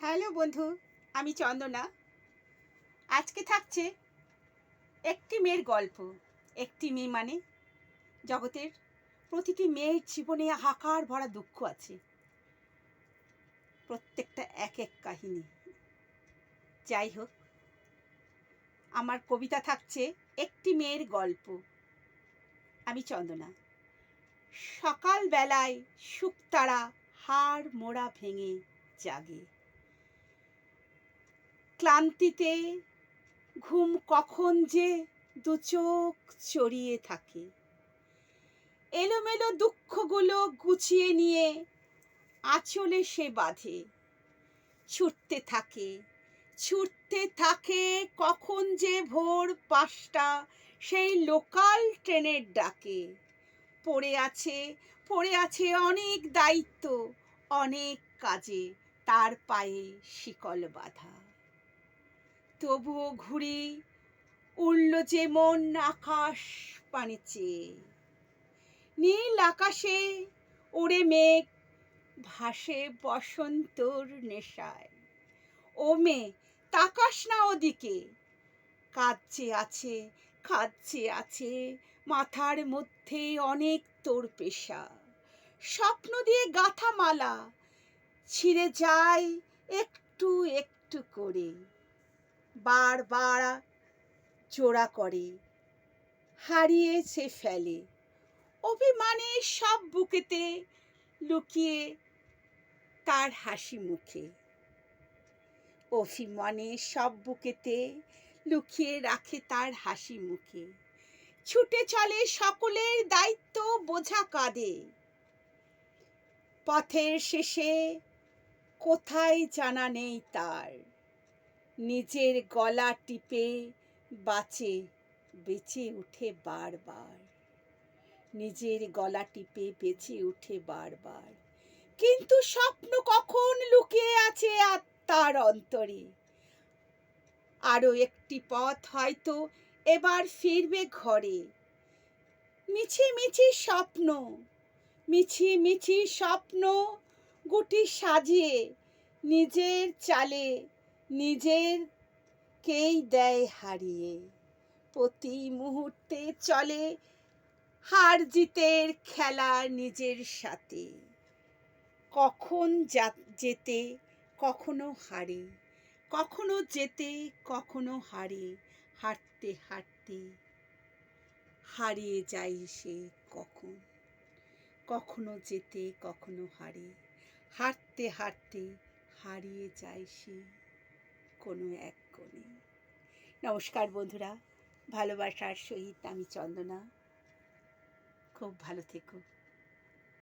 Hello বন্ধু, আমি চন্দনা। আজকে থাকছে একটি মেয়ের গল্প, একটি মেয়ে মানে জগতের প্রতিটি মেয়ের জীবনে হাকার ভরা দুঃখ আছে। প্রত্যেকটা এক এক কাহিনী। যাই হোক আমার কবিতা থাকছে একটি মেয়ের গল্প। আমি চন্দনা। সকালবেলায় শুকতারা হাড় মোড়া ভেঙে জাগে। ক্লান্তিতে ঘুম কখন যে দু চোখ চড়িয়ে থাকে। এলোমেলো দুঃখগুলো গুছিয়ে নিয়ে আঁচলে সে বাঁধে। ছুটতে থাকে ছুটতে থাকে কখন যে ভোর পাঁচটা, সেই লোকাল ট্রেনের ডাকে। পড়ে আছে পড়ে আছে অনেক দায়িত্ব, অনেক কাজে, তার পায়ে শিকল বাঁধা। তবুও ঘুরি উড়ল যে মন আকাশ পানে চেয়ে। নীল আকাশে ওড়ে মেঘ, ভাসে বসন্তর নেশায়। ও মে তাকাস না ওদিকে, কাঁদছে আছে কাঁদছে আছে মাথার মধ্যে অনেক তোর পেশা। স্বপ্ন দিয়ে গাথা মালা ছিঁড়ে যায় একটু একটু করে। বারবার জোড়া করে, হারিয়েছে ফেলে। অভিমানে সব বুকেতে লুকিয়ে তার হাসি মুখে। অভিমানে সব বুকেতে লুকিয়ে রাখে তার হাসি মুখে। ছুটে চলে সকলের দায়িত্ব বোঝা কাঁদে পথের শেষে কোথায় জানা নেই তার। নিজের গলা টিপে বাঁচে, বেঁচে উঠে বারবার। নিজের গলা টিপে বেঁচে উঠে বারবার। কিন্তু স্বপ্ন কখন লুকিয়ে আছে আত্মার অন্তরে? আরও একটি পথ হয়তো এবার ফিরবে ঘরে। মিছি মিছি স্বপ্ন, মিছি মিছি স্বপ্ন গুটি সাজিয়ে নিজের চালে নিজের কেই দেয় হারিয়ে। প্রতি মুহূর্তে চলে হার জিতের খেলা নিজের সাথে। কখন যেতে কখনো হারে। কখনো যেতে কখনো হারে। হাঁটতে হাঁটতে হারিয়ে যায় সে কখন। কখনো যেতে কখনো হারে। হাঁটতে হাঁটতে হারিয়ে যায় সে কোনো এক কোণে। নমস্কার বন্ধুরা ভালোবাসার সহিত আমি চন্দনা। খুব ভালো থেকো।